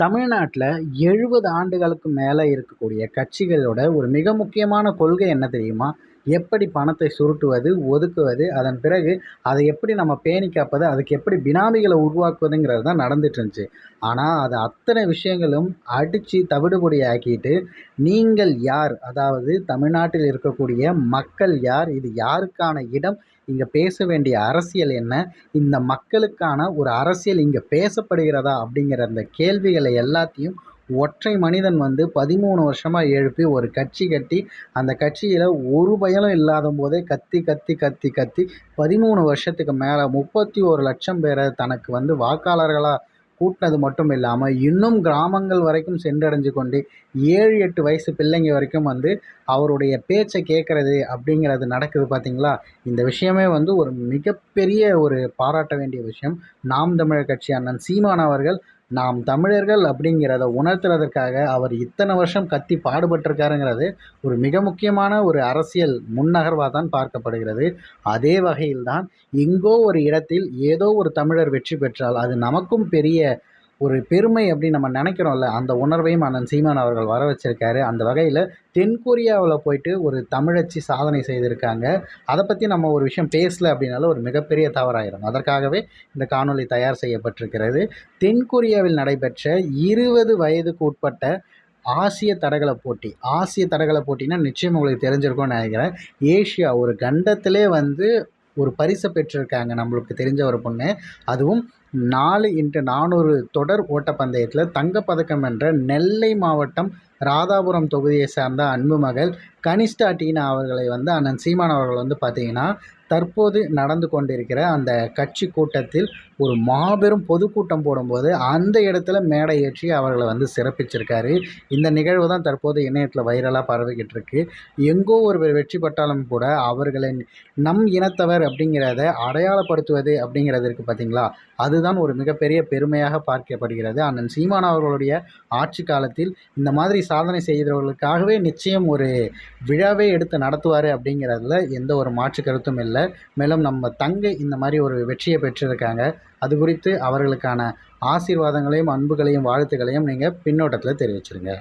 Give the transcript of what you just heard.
தமிழ்நாட்டில் எழுபது ஆண்டுகளுக்கு மேலே இருக்கக்கூடிய கட்சிகளோட ஒரு மிக முக்கியமான கொள்கை என்ன தெரியுமா? எப்படி பணத்தை சுருட்டுவது ஒதுக்குவது அதன் பிறகு அதை எப்படி நம்ம பேணி காப்பது அதுக்கு எப்படி பினாமிகளை உருவாக்குவதுங்கிறது தான் நடந்துட்டு இருந்துச்சு ஆனால் அது அத்தனை விஷயங்களும் அடித்து தவிடுபொடி ஆக்கிட்டு நீங்கள் யார்? அதாவது தமிழ்நாட்டில் இருக்கக்கூடிய மக்கள் யார்? இது யாருக்கான இடம்? இங்கே பேச வேண்டிய அரசியல் என்ன? இந்த மக்களுக்கான ஒரு அரசியல் இங்கே பேசப்படுகிறதா? அப்படிங்கிற அந்த கேள்விகளை எல்லாத்தையும் ஒற்றை மனிதன் வந்து பதிமூணு வருஷமாக எழுப்பி ஒரு கட்சி கட்டி அந்த கட்சியில் ஒரு பயலும் இல்லாத போதே கத்தி கத்தி கத்தி கத்தி பதிமூணு வருஷத்துக்கு மேலே முப்பத்தி ஒரு லட்சம் பேரை தனக்கு வந்து வாக்காளர்களாக கூட்டினது மட்டும் இல்லாமல் இன்னும் கிராமங்கள் வரைக்கும் சென்றடைஞ்சு கொண்டு ஏழு எட்டு வயசு பிள்ளைங்க வரைக்கும் வந்து அவருடைய பேச்சை கேட்குறது அப்படிங்கிறது நடக்குது பார்த்தீங்களா இந்த விஷயமே வந்து ஒரு மிகப்பெரிய ஒரு பாராட்ட வேண்டிய விஷயம். நாம் தமிழர் கட்சி அண்ணன் சீமான் அவர்கள் நாம் தமிழர்கள் அப்படிங்கிறத உணர்த்துறதற்காக அவர் இத்தனை வருஷம் கத்தி பாடுபட்டிருக்காருங்கிறது ஒரு மிக முக்கியமான ஒரு அரசியல் முன்னகர்வாக தான் பார்க்கப்படுகிறது. அதே வகையில்தான் எங்கோ ஒரு இடத்தில் ஏதோ ஒரு தமிழர் வெற்றி பெற்றால் அது நமக்கும் பெரிய ஒரு பெருமை அப்படின்னு நம்ம நினைக்கிறோம்ல அந்த உணர்வையும் அண்ணன் சீமான் அவர்கள் வர வச்சுருக்காரு. அந்த வகையில் தென்கொரியாவில் போயிட்டு ஒரு தமிழச்சி சாதனை செய்திருக்காங்க. அதை பற்றி நம்ம ஒரு விஷயம் பேசல அப்படின்னாலும் ஒரு மிகப்பெரிய தவறாயிரும். அதற்காகவே இந்த காணொளி தயார் செய்யப்பட்டிருக்கிறது. தென்கொரியாவில் நடைபெற்ற இருபது வயதுக்கு உட்பட்ட ஆசிய தடகள போட்டி. ஆசிய தடகள போட்டினா நிச்சயம் உங்களுக்கு தெரிஞ்சிருக்கும்னு நினைக்கிறேன். ஏஷியா ஒரு கண்டத்திலே வந்து ஒரு பரிசை பெற்றிருக்காங்க நம்மளுக்கு தெரிஞ்ச ஒரு பொண்ணு. அதுவும் நாலு இன்ட்டு நானூறு தொடர் ஓட்டப்பந்தயத்தில் தங்கப்பதக்கம் வென்ற நெல்லை மாவட்டம் ராதாபுரம் தொகுதியை சார்ந்த அன்பு மகள் கனிஷ்டா டீனா அவர்களை வந்து அண்ணன் சீமான் அவர்கள் வந்து பார்த்திங்கன்னா தற்போது நடந்து கொண்டிருக்கிற அந்த கட்சி கூட்டத்தில் ஒரு மாபெரும் பொதுக்கூட்டம் போடும்போது அந்த இடத்துல மேடை ஏற்றி அவர்களை வந்து சிறப்பிச்சிருக்காரு. இந்த நிகழ்வு தான் தற்போது இணையத்தில் வைரலாக பரவிக்கிட்டு இருக்கு. எங்கோ ஒருவர் வெற்றி பெற்றாலும் கூட அவர்களை நம் இனத்தவர் அப்படிங்கிறத அடையாளப்படுத்துவது அப்படிங்கிறது இருக்குது பார்த்தீங்களா அதுதான் ஒரு மிகப்பெரிய பெருமையாக பார்க்கப்படுகிறது. அண்ணன் சீமான் அவர்களுடைய ஆட்சி காலத்தில் இந்த மாதிரி சாதனை செய்கிறவர்களுக்காகவே நிச்சயம் ஒரு விழாவே எடுத்து நடத்துவார் அப்படிங்கிறதுல எந்த ஒரு மாற்று கருத்தும் இல்லை. மேலும் நம்ம தங்கை இந்த மாதிரி ஒரு வெற்றியை பெற்றிருக்காங்க. அது குறித்து அவர்களுக்கான ஆசீர்வாதங்களையும் அன்புகளையும் வாழ்த்துக்களையும் நீங்கள் பின்னோட்டத்தில் தெரிவிச்சிருங்க.